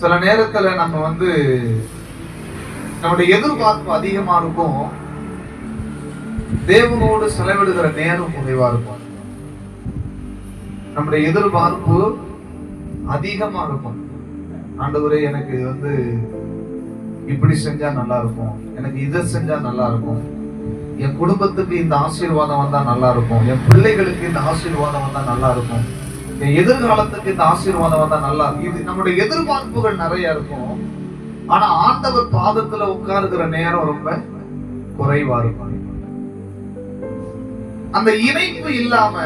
சில நேரத்துல நம்ம வந்து நம்முடைய எதிர்பார்ப்பு அதிகமா இருக்கும். தேவனோடு செலவிடுகிற நேரம் குறைவா இருக்கும். நம்முடைய எதிர்பார்ப்பு அதிகமா இருக்கும். ஆண்டவரே எனக்கு வந்து இப்படி செஞ்சா நல்லா இருக்கும். எனக்கு இதை செஞ்சா நல்லா இருக்கும். என் குடும்பத்துக்கு இந்த ஆசீர்வாதம் வந்தா நல்லா இருக்கும். என் பிள்ளைகளுக்கு இந்த ஆசீர்வாதம் வந்தா நல்லா இருக்கும். என் எதிர்காலத்துக்கு இந்த ஆசீர்வாதம் வந்தா நல்லா இருக்கும். இது நம்முடைய எதிர்பார்ப்புகள் நிறைய இருக்கும். ஆனா ஆண்டவர் பாதத்துல உட்காருகிற நேரம் ரொம்ப குறைவா இருக்கும். அந்த இணைப்பு இல்லாம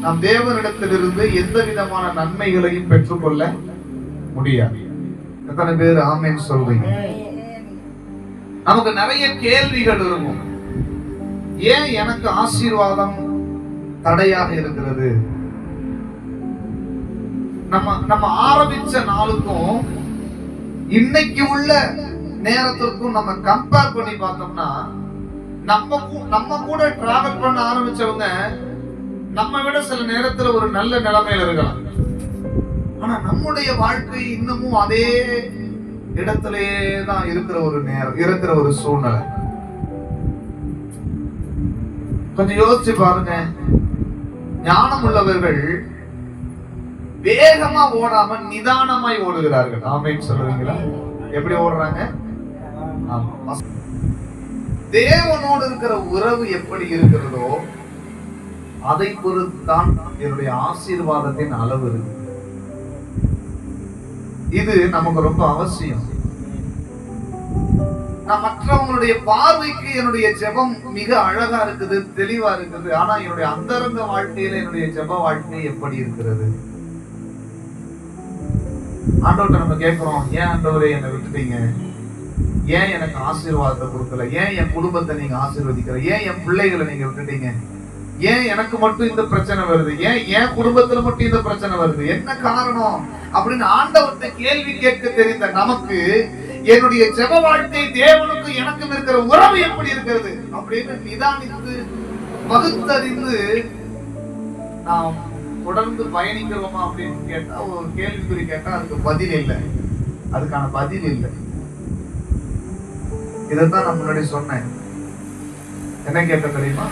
நம் தேவனிடத்திலிருந்து எந்த விதமான நன்மைகளையும் பெற்றுக்கொள்ள முடியாது. எத்தனை பேர் ஆமேன்னு சொல்றீங்க? நமக்கு நிறைய கேள்விகள் இருக்கும். ஏன் எனக்கு ஆசீர்வாதம் தடையாக இருக்கிறது? நம்ம நம்ம ஆரம்பிச்ச நாளுக்கும் இன்னைக்கு உள்ள நேரத்திற்கும் நம்ம கம்பேர் பண்ணி பார்த்தோம்னா நம்ம கூ- நம்ம கூட டிராவல் பண்ண ஆரம்பிச்சவங்க நம்ம விட சில நேரத்துல ஒரு நல்ல நிலைமையில இருக்கலாம். ஆனா நம்முடைய வாழ்க்கை இன்னமும் அதே இடத்திலேயே தான் இருக்கிற ஒரு நேரம் இருக்கிற ஒரு சூழ்நிலை. கொஞ்சம் யோசிச்சு பாருங்க. ஞானம் உள்ளவர்கள் வேகமா ஓடாம நிதானமாய் ஓடுகிறார்கள். ஆமைன்னு சொல்லுவீங்களா எப்படி ஓடுறாங்க? தேவனோடு இருக்கிற உறவு எப்படி இருக்கிறதோ அதை பொறுத்து தான் என்னுடைய ஆசீர்வாதத்தின் அளவு இருக்கு. இது நமக்கு ரொம்ப அவசியம். நான் மற்றவங்களுடைய பார்வைக்கு என்னுடைய ஜெபம் மிக அழகா இருக்குது தெளிவா இருக்குது. ஆனா என்னுடைய அந்தரங்க வாழ்க்கையில என்னுடைய ஜெப வாழ்க்கை எப்படி இருக்கிறது? ஆண்டவர்கிட்ட நம்ம கேட்குறோம் ஏன் ஆண்டவரே என்னை விட்டுட்டீங்க? ஏன் எனக்கு ஆசீர்வாதத்தை கொடுக்கல? ஏன் என் குடும்பத்தை நீங்க ஆசீர்வதிக்கிற ஏன் என் பிள்ளைகளை நீங்க விட்டுட்டீங்க? ஏன் எனக்கு மட்டும் இந்த பிரச்சனை வருது? ஏன் என் குடும்பத்துல மட்டும் இந்த பிரச்சனை வருது? என்ன காரணம்? அப்படின்னு ஆண்டவர்கிட்ட கேள்வி கேட்க தெரிந்த நமக்கு என்னுடைய ஜெப வாழ்க்கை தேவனுக்கும் எனக்கும் இருக்கிற உறவு எப்படி இருக்கிறது? அப்படின்னு நிதானித்து பகுத்தறிந்து நாம் தொடர்ந்து பயணிக்கிறோமா அப்படின்னு கேட்டா ஒரு கேள்விக்குறி கேட்டா அதுக்கு பதில் இல்லை. அதுக்கான பதில் இல்லை. இதைத்தான் நான் முன்னாடி சொன்னேன். என்ன கேட்ட தெரியுமா?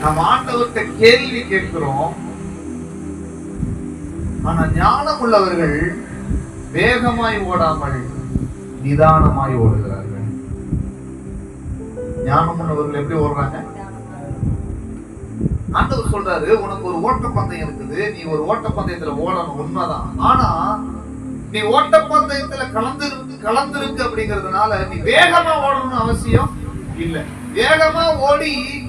நம்ம ஆண்டவர்கிட்ட கேள்வி கேட்கிறோம். ஆனா ஞானம் உள்ளவர்கள் வேகமாய் ஓடாமல் நிதானமாய் ஓடுகிறார்கள். ஞானம் உள்ளவர்கள் எப்படி ஓடுறாங்க? ஆண்டவர் சொல்றாரு உனக்கு ஒரு ஓட்டப்பந்தயம் இருக்குது. நீ ஒரு ஓட்டப்பந்தயத்துல ஓடணும். உண்மைதான். ஆனா நீ ஓட்டப்பந்தயத்துல கலந்து கலந்துருக்கு அப்படிங்கிறதுனால நீ வேகமா ஓடணும்னு அவசியம் இல்லை. வேகமா ஓடி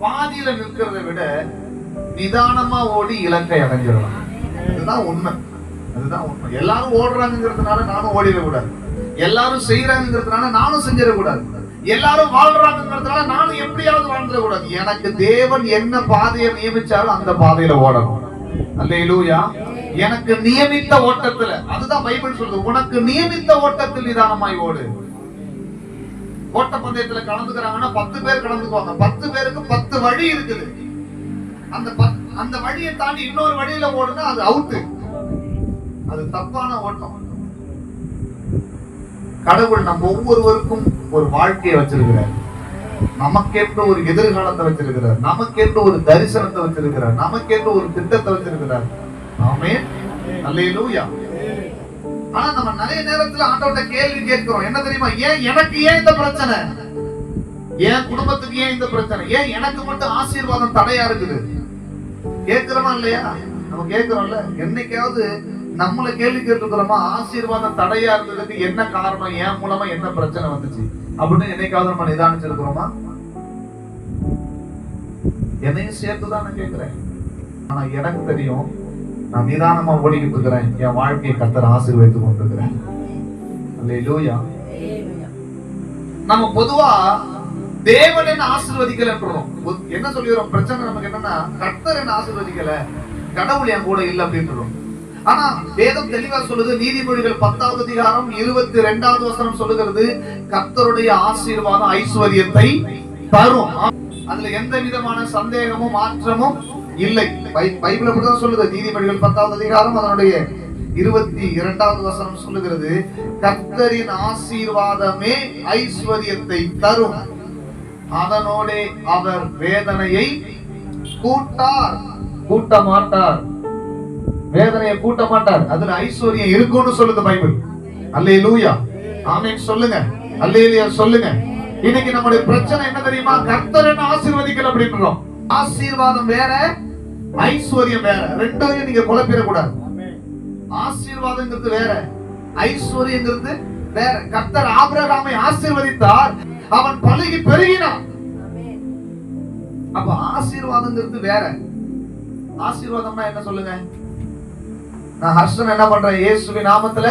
பாதியில நிற்கிறத விட நிதானமா ஓடி இலக்கை அடைஞ்சிடலாம். அதுதான் உண்மை. அதுதான் உண்மை. எல்லாரும் ஓடுறாங்கிறதுனால நானும் ஓடிடக்கூடாது. எல்லாரும் செய்யறாங்கிறதுனால நானும் செஞ்சிடக்கூடாது. எல்லாரும் வாழ்றாங்கிறதுனால நானும் எப்படியாவது வாழ்ந்துடக்கூடாது எனக்கு தேவன் என்ன பாதையை நியமிச்சாலும் அந்த பாதையில ஓடணும். அல்லையிலூயா எனக்கு நியமித்த ஓட்டத்துல அதுதான் பைபிள் சொல்லுது உனக்கு நியமித்த ஓட்டத்தில் நிதானமாய் ஓடு. ஓட்டப்பந்தயத்துல கலந்துக்கிறாங்கன்னா பத்து பேர் கலந்துக்குவாங்க. பத்து பேருக்கு பத்து வழி இருக்குது. அந்த பத்- அந்த வழியை தாண்டி இன்னொரு வழியில ஓடுனா அது அவுட்டு அது தப்பான ஓட்டம். கடவுள் நம்ம ஒவ்வொருவருக்கும் ஒரு வாழ்க்கையை வச்சிருக்கிறார். நமக்கேற்ற ஒரு எதிர்காலத்தை வச்சிருக்கிறார். நமக்கேற்ற ஒரு தரிசனத்தை வச்சிருக்கிறார். நமக்கேற்ற ஒரு திட்டத்தை வச்சிருக்கிறார். ஆமே அல்லேலூயா. ஆனா நம்ம நிறைய நேரத்துல ஆண்டவட்ட கேள்வி கேட்கிறோம். என்ன தெரியுமா? ஏன் எனக்கு ஏன் இந்த பிரச்சனை? ஏன் குடும்பத்துக்கு ஏன் இந்த பிரச்சனை? ஏன் எனக்கு மட்டும் ஆசீர்வாதம் தடையா இருக்குது? கேட்கிறோமா இல்லையா? நம்ம கேட்கிறோம்ல. என்னைக்காவது நம்மள கேள்வி கேட்டுக்கிறோமா? ஆசீர்வாதம் தடையா இருந்ததுக்கு என்ன காரணம்? ஏன் மூலமா என்ன பிரச்சனை வந்துச்சு? அப்படின்னு என்னைக்காவது நம்ம நிதானிச்சிருக்கிறோமா? என்னையும் சேர்த்து தான் நான் கேட்கிறேன். ஆனா எனக்கு தெரியும் நான் நிதானமா ஓடிக்கிட்டு இருக்கிறேன். என் வாழ்க்கையை கத்தர் ஆசீர்வதித்து கொண்டிருக்கிறேன் அல்லேலூயா நம்ம பொதுவா தேவன் என்ன ஆசீர்வதிக்கலன்றோம் பொது- என்ன சொல்லிடுறோம் பிரச்சனை நமக்கு என்னன்னா கத்தர் என்ன ஆசீர்வதிக்கல. கடவுள் என் கூட இல்ல அப்படின்றோம் ஆனா வேதம் தெளிவா சொல்லுது நீதிமொழிகள் பத்தாவது அதிகாரம் இருபத்தி ரெண்டாவது வசனம் சொல்லுகிறது கர்த்தருடைய ஆசீர்வாதம் ஐஸ்வர்யத்தை தரும். அதுல எந்த விதமான சந்தேகமும் மாற்றமும் இல்லை. பைபிள் அப்படிதான் சொல்லுது. நீதிமொழிகள் பத்தாவது அதிகாரம் அதனுடைய இருபத்தி இரண்டாவது வசனம் சொல்லுகிறது கர்த்தரின் ஆசீர்வாதமே ஐஸ்வர்யத்தை தரும். அதனோடே அவர் வேதனையை கூட்டார். கூட்ட மாட்டார் வேதனையை கூட்ட மாட்டார் அதுல ஐஸ்வர்யம் இருக்கும்னு சொல்லுது பைபிள். அல்லே லூயா ஆமீன் சொல்லுங்க. அல்லேலியா சொல்லுங்க. இன்னைக்கு நம்முடைய பிரச்சனை என்ன தெரியுமா? கர்த்தர் என்ன ஆசீர்வதிக்கல அப்படின்றோம். ஆசீர்வாதம் வேற ஐஸ்வர்யம் வேற. ரெண்டையும் நீங்க குழப்பிடக்கூடாது. ஆசீர்வாதங்கிறது வேற ஐஸ்வர்யங்கிறது வேற. கர்த்தர் ஆபிரகாமை ஆசீர்வதித்தார். அவன் பழகி பெருகினான். அப்ப ஆசீர்வாதங்கிறது வேற. ஆசீர்வாதம்னா என்ன சொல்லுங்க? நான் ஹர்ஷன் என்ன பண்றேன்? இயேசுவின் நாமத்துல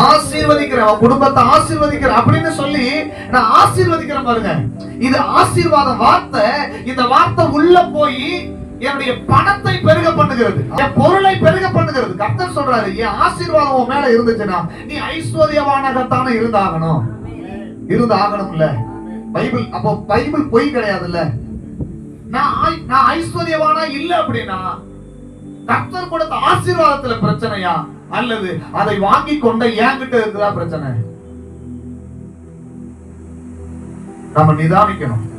ஆசீர்வதிக்கிறேன். அவன் குடும்பத்தை ஆசீர்வதிக்கிறேன் அப்படின்னு சொல்லி நான் ஆசீர்வதிக்கிறேன் பாருங்க. இது ஆசீர்வாத வார்த்தை. இந்த வார்த்தை உள்ள போய் என்னுடைய பணத்தை பெருக பண்ணுகிறது. என் பொருளை பெருக பண்ணுகிறது. கர்த்தர் சொல்றாரு என் ஆசீர்வாதம் உன் மேல இருந்துச்சுன்னா நீ ஐஸ்வர்யவானாகத்தானே இருந்தாகணும். இருந்து ஆகணும்ல பைபிள் அப்போ பைபிள் பொய் கிடையாதுல்ல. நான் நான் ஐஸ்வர்யவானா இல்ல அப்படின்னா கர்த்தர் கொடுத்த ஆசீர்வாதத்துல பிரச்சனையா? அல்லது அதை வாங்கி கொண்ட என்கிட்ட இருக்குதா பிரச்சனை? நாம நிதானிக்கணும்.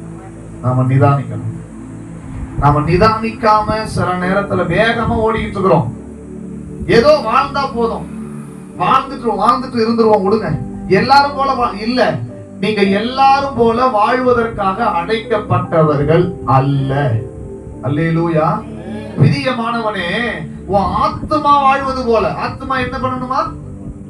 நாம நிதானிக்கணும். நாம நிதானிக்காம சில நேரத்துல வேகமா ஓடிக்கிட்டு இருக்கிறோம். ஏதோ வாழ்ந்தா போதும். வாழ்ந்துட்டு வாழ்ந்துட்டு இருந்துருவோம் விடுங்க எல்லாரும் போல வா- இல்ல. நீங்க எல்லாரும் போல வாழ்வதற்காக அழைக்கப்பட்டவர்கள் அல்ல. அல்லேலூயா. பிரியமானவனே உன் ஆத்மா வாழ்வது போல. ஆத்மா என்ன பண்ணணுமா?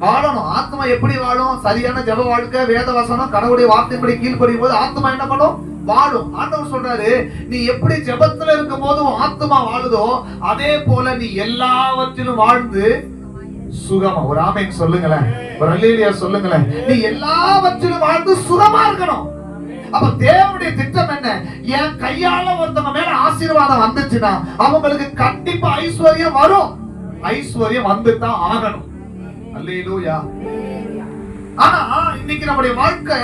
வாழணும். ஆத்மா எப்படி வாழும்? சரியான ஜெப வாழ்க்கை வேத வசனம் கடவுளுடைய வார்த்தைப்படி கீழ்ப்படியும் போது ஆத்மா என்ன பண்ணும்? வாழும். ஆண்டவர் சொல்றாரு நீ எப்படி ஜெபத்துல இருக்கும் போது உன் ஆத்மா வாழுதோ அதே போல நீ எல்லாவற்றிலும் வாழ்ந்து சுகமா. ஒரு ஆமைக்கு சொல்லுங்களேன். ஒரு சொல்லுங்களேன். நீ எல்லாவற்றிலும் வாழ்ந்து சுகமா இருக்கணும். அப்ப தேவனுடைய திட்டம் என்ன? என் கையால ஒருத்தவங்க மேல ஆசீர்வாதம் வந்துச்சுன்னா அவங்களுக்கு கண்டிப்பா ஐஸ்வர்யம் வரும். ஐஸ்வர்யம் வந்துதான் ஆகணும். அல்லேலூயா. ஆனா இன்னைக்கு நம்முடைய வாழ்க்கை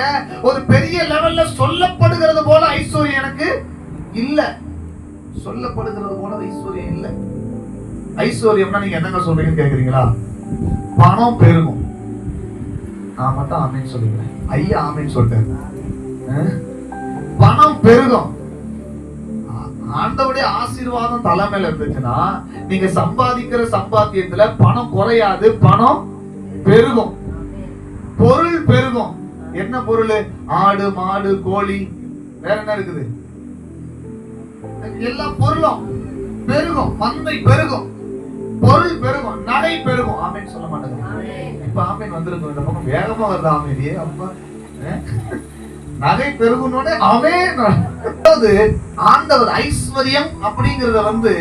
ஒரு பெரிய லெவல்ல சொல்லப்படுகிறது போல ஐஸ்வர்யம் எனக்கு இல்ல. சொல்லப்படுகிறது போல ஐஸ்வர்யம் இல்ல. ஐஸ்வர்யம்னா நீங்க என்னங்க சொல்றீங்கன்னு கேக்குறீங்களா? பணம் பெருகும். நான் மட்டும் ஆமேன்னு சொல்லிக்கிறேன். ஐயா ஆமேன்னு சொல்லிட்டேன் பணம் பெருகும். ஆ- ஆண்டவருடைய ஆசீர்வாதம் தலைமையில இருந்துச்சுன்னா நீங்க சம்பாதிக்கிற சம்பாத்தியத்துல பணம் குறையாது பணம் பெருகும். பொருள் பெருகும். என்ன பொருள்? ஆடு மாடு கோழி. வேற என்ன இருக்குது? எல்லா பொருளும் பெருகும். மந்தை பெருகும். பொருள் பெருகும். நடை பெருகும். ஆமேன்னு சொல்ல மாட்டேங்க. இப்ப ஆமேன் வந்திருக்கும் இந்த பக்கம் வேகமா வருது ஆமேனியே அப்பா? நகை பெருகுனோட அவே அதாவது ஆண்டவர் ஐஸ்வர்யம் அப்படிங்கறத வந்து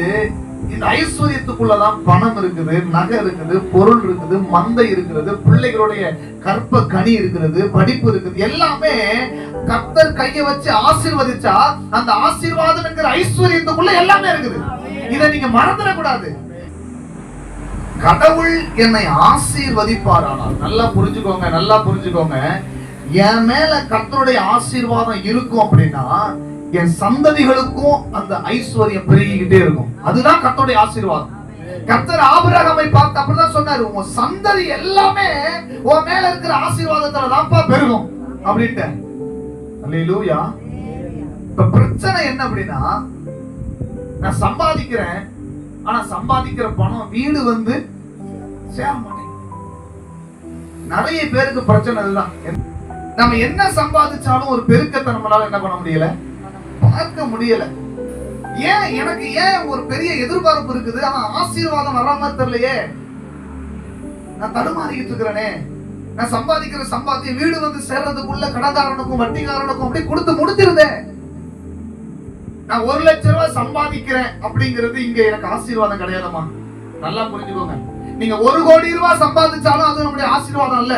இந்த ஐஸ்வர்யத்துக்குள்ளதான் பணம் இருக்குது நகை இருக்குது பொருள் இருக்குது மந்தை இருக்கிறது பிள்ளைகளுடைய கற்ப கனி இருக்கிறது படிப்பு இருக்குது. எல்லாமே கத்தர் கைய வச்சு ஆசீர்வதிச்சா அந்த ஆசீர்வாதம் ஐஸ்வர்யத்துக்குள்ள எல்லாமே இருக்குது. இதை நீங்க மறந்துடக்கூடாது. கடவுள் என்னை ஆசீர்வதிப்பாரானால் நல்லா புரிஞ்சுக்கோங்க நல்லா புரிஞ்சுக்கோங்க. என் மேல கர்த்தருடைய ஆசீர்வாதம் இருக்கும் அப்படின்னா என் சந்ததிகளுக்கும் அந்த ஐஸ்வர்யம் பெருகிக்கிட்டே இருக்கும். அதுதான் கர்த்தருடைய ஆசீர்வாதம். கர்த்தர் ஆபிரகாமை பார்த்து அப்படிதான் சொன்னாரு உன் சந்ததி எல்லாமே உன் மேல இருக்கிற ஆசீர்வாதத்துல தான்ப்பா பெருகும். அப்படின்ட்டு. அல்லேலூயா இப்ப பிரச்சனை என்ன அப்படின்னா நான் சம்பாதிக்கிறேன் ஆனா சம்பாதிக்கிற பணம் வீடு வந்து சேர மாட்டேங்குது நிறைய பேருக்கு பிரச்சனை இதுதான் நம்ம என்ன சம்பாதிச்சாலும் ஒரு பெருக்கத்தை நம்மளால என்ன பண்ண முடியல? பார்க்க முடியல. ஏன் எனக்கு ஏன் ஒரு பெரிய எதிர்பார்ப்பு இருக்குது? ஆனா ஆசீர்வாதம் வர்ற மாதிரி தெரியலையே. நான் தடுமாறிக்கிட்டு இருக்கிறேனே. நான் சம்பாதிக்கிற சம்பாத்தியம் வீடு வந்து சேர்றதுக்குள்ள கடன்காரனுக்கும் வட்டிக்காரனுக்கும் அப்படி கொடுத்து முடிச்சிருந்தேன். நான் ஒரு லட்சம் ரூபாய் சம்பாதிக்கிறேன் அப்படிங்கிறது இங்க எனக்கு ஆசீர்வாதம் கிடையாதுமா நல்லா புரிஞ்சுக்கோங்க. நீங்க ஒரு கோடி ரூபாய் சம்பாதிச்சாலும் அது நம்முடைய ஆசீர்வாதம் இல்ல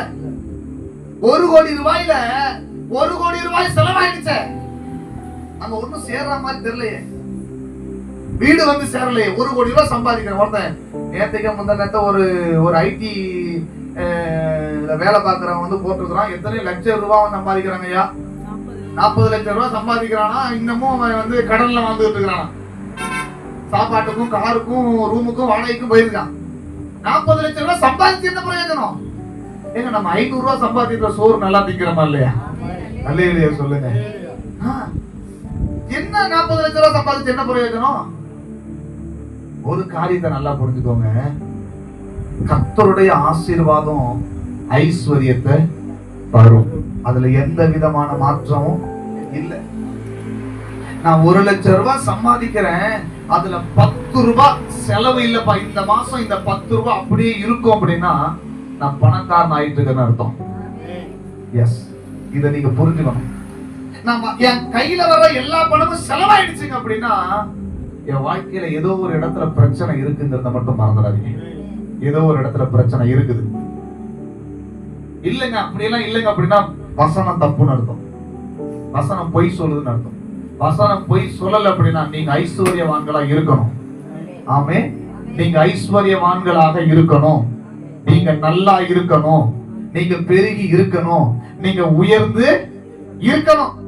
ஒரு கோடி ரூபாயில ஒரு கோடி ரூபாய் செலவாயிடுச்சு. அங்க ஒண்ணும் சேர்ற மாதிரி தெரியலையே. வீடு வந்து சேரலையே. ஒரு கோடி ரூபாய் சம்பாதிக்கிறேன் ஒருத்தன் நேற்றுக்கு முந்த நேரத்தை ஒரு ஒரு ஐடி வேலை பார்க்கறவன் வந்து போட்டிருக்கிறான். எத்தனை லட்சம் ரூபாய் சம்பாதிக்கிறாங்க ஐயா? நாற்பது லட்சம் ரூபாய் சம்பாதிக்கிறானா? இன்னமும் அவன் வந்து கடன்ல வாழ்ந்துட்டு இருக்கிறானா? சாப்பாட்டுக்கும் காருக்கும் ரூமுக்கும் வாடகைக்கும் போயிருக்கான். நாற்பது லட்சம் ரூபாய் சம்பாதிச்சு என்ன பிரயோஜனம்? ஏங்க நம்ம ஐநூறு ரூபாய் சம்பாதிக்கிற சோறு நல்லா திக்கிறோமா இல்லையா? நல்ல இல்லையா சொல்லுங்க. என்ன நாற்பது லட்சம் ரூபாய் சம்பாதிச்சு என்ன பிரயோஜனம்? ஒரு காரியத்தை நல்லா புரிஞ்சுக்கோங்க. கர்த்தருடைய ஆசீர்வாதம் ஐஸ்வர்யத்தை தரும். அதுல எந்த விதமான மாற்றமும் இல்லை. நான் ஒரு லட்சம் ரூபாய் சம்பாதிக்கிறேன். அதுல பத்து ரூபாய் செலவு இல்லப்பா. இந்த மாசம் இந்த பத்து ரூபாய் அப்படியே இருக்கும் அப்படின்னா நான் பணக்காரன் ஆயிட்டு இருக்கேன்னு அர்த்தம். எஸ் இதை நீங்க புரிஞ்சுக்கணும். நம்ம என் கையில வர எல்லா பணமும் செலவாயிடுச்சுங்க அப்படின்னா என் வாழ்க்கையில ஏதோ ஒரு இடத்துல பிரச்சனை இருக்குங்கிறத மட்டும் மறந்துடாதீங்க. ஏதோ ஒரு இடத்துல பிரச்சனை இருக்குது. இல்லைங்க அப்படியெல்லாம் இல்லைங்க அப்படின்னா வசனம் தப்புன்னு அர்த்தம். வசனம் பொய் சொல்லுதுன்னு அர்த்தம். வசனம் பொய் சொல்லல அப்படின்னா நீங்க ஐஸ்வர்யவான்களா இருக்கணும். ஆமே நீங்க ஐஸ்வர்யவான்களாக இருக்கணும். நீங்க நல்லா இருக்கணும். நீங்க பெருகி இருக்கணும். நீங்க உயர்ந்து இருக்கணும்.